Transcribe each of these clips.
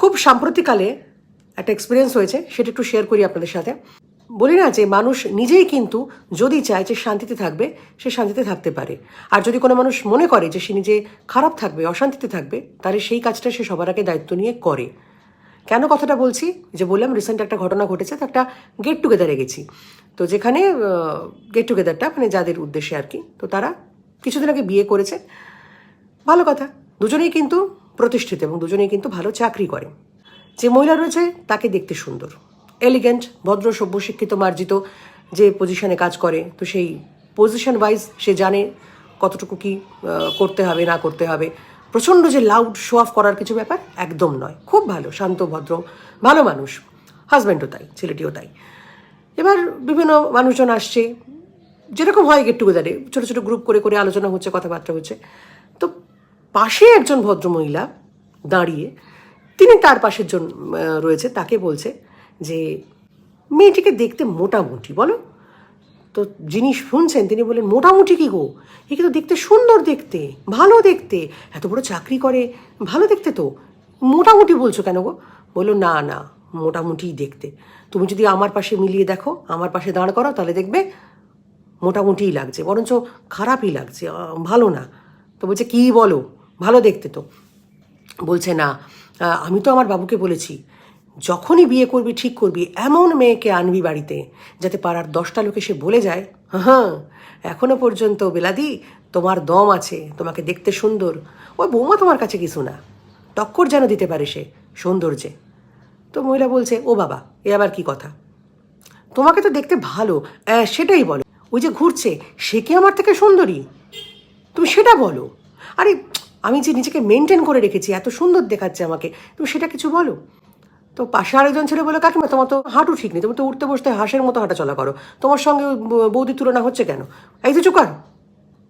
খুব সাম্প্রতিককালে একটা এক্সপিরিয়েন্স হয়েছে, সেটা একটু শেয়ার করি আপনাদের সাথে। বলি না যে মানুষ নিজেই কিন্তু যদি চায় যে শান্তিতে থাকবে, সে শান্তিতে থাকতে পারে। আর যদি কোনো মানুষ মনে করে যে সে নিজে খারাপ থাকবে, অশান্তিতে থাকবে, তাহলে সেই কাজটা সে সবার আগে দায়িত্ব নিয়ে করে। কেন কথাটা বলছি? যে বললাম রিসেন্ট একটা ঘটনা ঘটেছে, তো একটা গেট টুগেদারে গেছি। তো যেখানে গেট টুগেদারটা মানে যাদের উদ্দেশ্যে আর কি, তো তারা কিছুদিন আগে বিয়ে করেছে। ভালো কথা। দুজনেই কিন্তু প্রতিষ্ঠিত এবং দুজনেই কিন্তু ভালো চাকরি করে। যে মহিলা রয়েছে, তাকে দেখতে সুন্দর। এলিগেন্ট ভদ্র, সভ্য, শিক্ষিত, মার্জিত, যে পজিশনে কাজ করে, তো সেই পজিশন ওয়াইজ সে জানে কতটুকু কি করতে হবে, না করতে হবে। প্রচণ্ড যে লাউড শো অফ করার কিছু ব্যাপার একদম নয়। খুব ভালো, শান্ত, ভদ্র, ভালো মানুষ। হাজব্যান্ডও তাই, ছেলেটিও তাই। এবার বিভিন্ন মানুষজন আসছে। যেরকম হয় গেট টুগেদারে ছোটো ছোটো গ্রুপ করে করে আলোচনা হচ্ছে, কথাবার্তা হচ্ছে। পাশে একজন ভদ্রমহিলা দাঁড়িয়ে, তিনি তার পাশের জন রয়েছে, তাকে বলছে যে, মেয়েটিকে দেখতে মোটামুটি, বলো? তো যিনি শুনছেন, তিনি বললেন, মোটামুটি কি গো? একে তো দেখতে সুন্দর দেখতে, ভালো দেখতে, এত বড় চাকরি করে, ভালো দেখতে তো? মোটামুটি বলছো কেন গো? বলল, না না মোটামুটিই দেখতে। তুমি যদি আমার পাশে মিলিয়ে দেখো, আমার পাশে দাঁড় করো তাহলে দেখবে মোটামুটিই লাগছে, বরঞ্চ খারাপই লাগছে ভালো না। তো বলছে, কী বলো? ভালো দেখতে তো। বলছে, না আমি তো আমার বাবুকে বলেছি, যখনই বিয়ে করবি, ঠিক করবি, এমন মেয়েকে আনবি বাড়িতে, যাতে পাড়ার দশটা লোকে সে বলে যায় হ্যাঁ এখনও পর্যন্ত বেলাদি, তোমার দম আছে, তোমাকে দেখতে সুন্দর, ওই বৌমা তোমার কাছে কিছু না, টক্কর যেন দিতে পারে সে, সৌন্দর্যে। তো মহিলা বলছে, ও বাবা, এ আবার কি কথা? তোমাকে তো দেখতে ভালো সেটাই বলো। ওই যে ঘুরছে, সে কি আমার থেকে সুন্দরী? তুমি সেটা বলো। আরে আমি যে নিজেকে মেনটেন করে রেখেছি, এত সুন্দর দেখাচ্ছে আমাকে। তুমি সেটা কিছু বলো? তো পাশে আরেকজন ছেলে বলে কাকিমা, তোমার তো হাঁটু ঠিক নেই, তুমি তো উঠতে বসতে হাঁসের মতো হাঁটা চলা করো। তোমার সঙ্গে বৌদির তুলনা হচ্ছে কেন? এই তো চুকার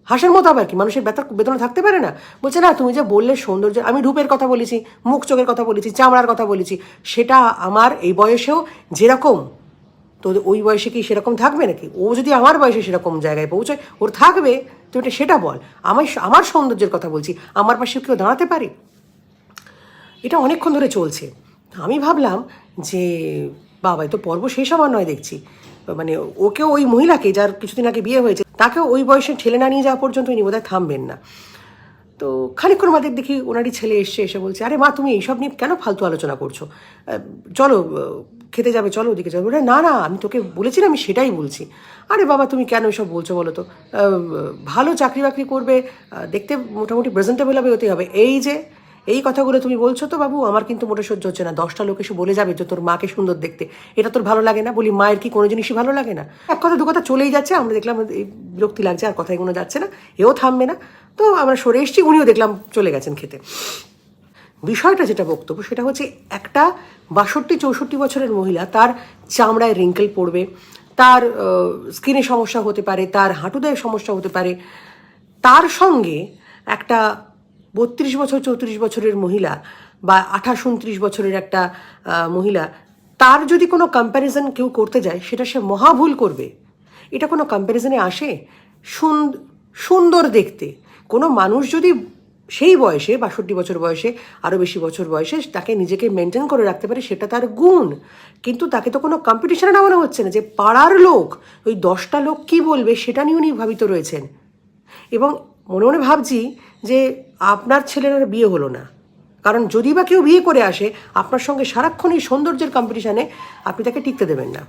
হাঁসের মতো আবার কি? মানুষের ব্যথা, বেদনা থাকতে পারে না? বলছে, না, তুমি যে বললে সৌন্দর্য, আমি রূপের কথা বলেছি, মুখ চোখের কথা বলেছি, চামড়ার কথা বলেছি, সেটা আমার এই বয়সেও যেরকম তো ওই বয়সে কি সেরকম থাকবে নাকি? ও যদি আমার বয়সে সেরকম জায়গায় পৌঁছায়, ওর থাকবে। তো এটা সেটা বল। আমার আমার সৌন্দর্যের কথা বলছি, আমার পাশে কেউ দাঁড়াতে পারে? এটা অনেকক্ষণ ধরে চলছে। আমি ভাবলাম যে, বাবা তো পর্ব শেষ হওয়ার নয় দেখছি। মানে ওকেও ওই মহিলাকে, যার কিছুদিন আগে বিয়ে হয়েছে, তাকেও ওই বয়সে ঠেলে না নিয়ে যাওয়া পর্যন্ত উনি বোধহয় থামবেন না। তো খানিকক্ষণ বাদে দেখি ওনারই ছেলে এসছে, এসে বলছে, আরে মা, তুমি এইসব নিয়ে কেন ফালতু আলোচনা করছ? চলো খেতে যাবে, চলো ওদিকে যাবে বলে, না না, আমি তোকে বলেছি আমি সেটাই বলছি। আরে বাবা, তুমি কেন এসব বলছো বলো তো? ভালো চাকরি বাকরি করবে দেখতে মোটামুটি প্রেজেন্টেবল হবে হতে হবে। এই যে, এই কথাগুলো তুমি বলছো তো বাবু, আমার কিন্তু মোটে সহ্য হচ্ছে না। দশটা লোক এসে বলে যাবে যে, তোর মাকে সুন্দর দেখতে। এটা তোর ভালো লাগে না? বলি, মায়ের কি কোনো জিনিসই ভালো লাগে না? এক কথা, দু কথা চলেই যাচ্ছে। আমরা দেখলাম বিরক্তি লাগছে, আর কথা এগুলো যাচ্ছে না। এও থামবে না। তো আমরা সরে এসেছি, উনিও দেখলাম চলে গেছেন খেতে। বিষয়টা যেটা বক্তব্য, সেটা হচ্ছে একটা বাষট্টি চৌষট্টি বছরের মহিলা, তার চামড়ায় রিঙ্কেল পড়বে, তার স্কিনে সমস্যা হতে পারে, তার হাঁটুদায় সমস্যা হতে পারে। তার সঙ্গে একটা বত্রিশ বছর, চৌত্রিশ বছরের মহিলা বা আঠাশ, উনত্রিশ বছরের একটা মহিলা, তার যদি কোনো কম্প্যারিজন কেউ করতে যায়, সেটা সে মহাভুল করবে। এটা কোনো কম্প্যারিজনে আসে? সুন- সুন্দর দেখতে। কোনো মানুষ যদি সেই বয়সে, বাষট্টি বছর বয়সে আরও বেশি বছর বয়সে তাকে নিজেকে মেনটেন করে রাখতে পারে, সেটা তার গুণ। কিন্তু তাকে তো কোনো কম্পিটিশনে নামানো হচ্ছে না যে পাড়ার লোক, ওই দশটা লোক কি বলবে সেটা নিয়ে উনি ভাবিত রয়েছেন। এবং মনে মনে ভাবছি যে আপনার ছেলের বিয়ে হলো না। কারণ যদি বা কেউ বিয়ে করে আসে, আপনার সঙ্গে সারাক্ষণ এই সৌন্দর্যের কম্পিটিশানে আপনি তাকে টিকতে দেবেন না।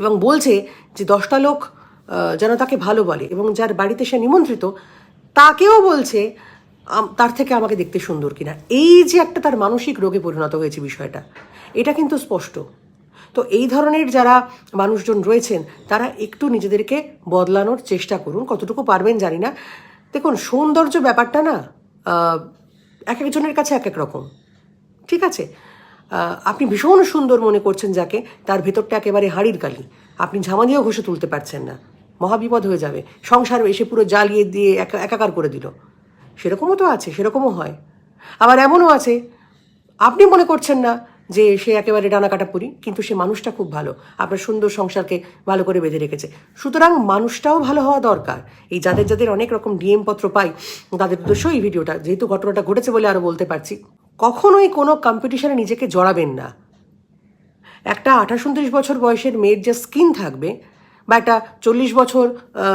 এবং বলছে যে দশটা লোক যেন তাকে ভালো বলে এবং যার বাড়িতে সে নিমন্ত্রিত, তাকেও বলছে তার থেকে আমাকে দেখতে সুন্দর কিনা। এই যে একটা তার মানসিক রোগে পরিণত হয়েছে বিষয়টা, এটা কিন্তু স্পষ্ট। তো এই ধরনের যারা মানুষজন রয়েছেন, তারা একটু নিজেদেরকে বদলানোর চেষ্টা করুন। কতটুকু পারবেন জানি না। দেখুন, সৌন্দর্য ব্যাপারটা না এক একজনের কাছে এক এক রকম। ঠিক আছে? আপনি ভীষণ সুন্দর মনে করছেন যাকে, তার ভেতরটা একেবারে হাড়ির কালি। আপনি ঝামা দিয়েও ঘষে তুলতে পারছেন না। মহাবিপদ হয়ে যাবে। সংসার এসে পুরো জ্বালিয়ে দিয়ে একা- একাকার করে দিল। সেরকমও তো আছে, সেরকমও হয়। আবার এমনও আছে, আপনি মনে করছেন না যে সে একেবারে ডানা কাটা পুরি কিন্তু সে মানুষটা খুব ভালো। আপনার সুন্দর সংসারকে ভালো করে বেঁধে রেখেছে। সুতরাং মানুষটাও ভালো হওয়া দরকার। এই যাদের যাদের অনেক রকম ডিএম পত্র পাই, তাদের উদ্দেশ্য এই ভিডিওটা। যেহেতু ঘটনাটা ঘটেছে বলে আরও বলতে পারছি, কখনোই কোনো কম্পিটিশনে নিজেকে জড়াবেন না। একটা আঠাশ উনত্রিশ বছর বয়সের মেয়ের যে স্কিন থাকবে বা একটা চল্লিশ বছর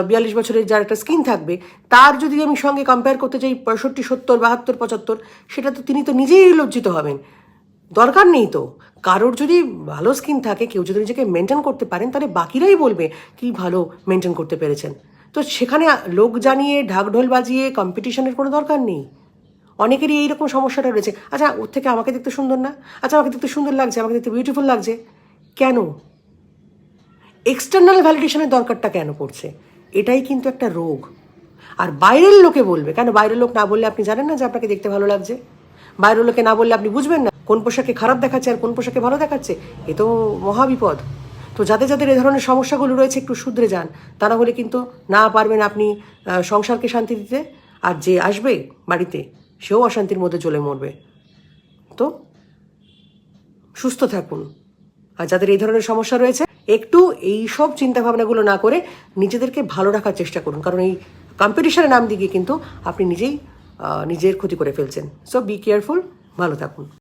বিয়াল্লিশ বছরের যার একটা স্কিন থাকবে, তার যদি আমি সঙ্গে কম্পেয়ার করতে চাই পঁয়ষট্টি, সত্তর, বাহাত্তর, পঁচাত্তর, সেটা তো তিনি তো নিজেই লজ্জিত হবেন। দরকার নেই তো। কারোর যদি ভালো স্কিন থাকে, কেউ যদি নিজেকে মেনটেন করতে পারেন, তাহলে বাকিরাই বলবে কি ভালো মেনটেন করতে পেরেছেন। তো সেখানে লোক জানিয়ে, ঢাকঢোল বাজিয়ে কম্পিটিশনের কোনো দরকার নেই। অনেকেরই এইরকম সমস্যাটা রয়েছে। আচ্ছা ওর থেকে আমাকে দেখতে সুন্দর না? আচ্ছা আমাকে দেখতে সুন্দর লাগছে, আমাকে দেখতে বিউটিফুল লাগছে। কেন? এক্সটার্নাল ভ্যালিডেশনের দরকারটা কেন পড়ছে? এটাই কিন্তু একটা রোগ। আর বাইরের লোকে বলবে, কেন বাইরের লোক না বললে আপনি জানেন না যে আপনাকে দেখতে ভালো লাগছে? বাইরের লোকে না বললে আপনি বুঝবেন না। কোন পোশাকে খারাপ দেখাচ্ছে আর কোন পোশাকে ভালো দেখাচ্ছে, এ তো মহাবিপদ তো যাদের যাদের এ ধরনের সমস্যাগুলো রয়েছে একটু শুধরে যান। তা না হলে কিন্তু না পারবেন আপনি সংসারকে শান্তি দিতে। আর যে আসবে বাড়িতে, সেও অশান্তির মধ্যে চলে মরবে। তো সুস্থ থাকুন। আর যাদের এই ধরনের সমস্যা রয়েছে একটু এই সব চিন্তা ভাবনাগুলো না করে নিজেদেরকে ভালো রাখার চেষ্টা করুন। কারণ এই কম্পিটিশনের নাম দিকে কিন্তু আপনি নিজেই নিজের ক্ষতি করে ফেলছেন। সো বি কেয়ারফুল ভালো থাকুন।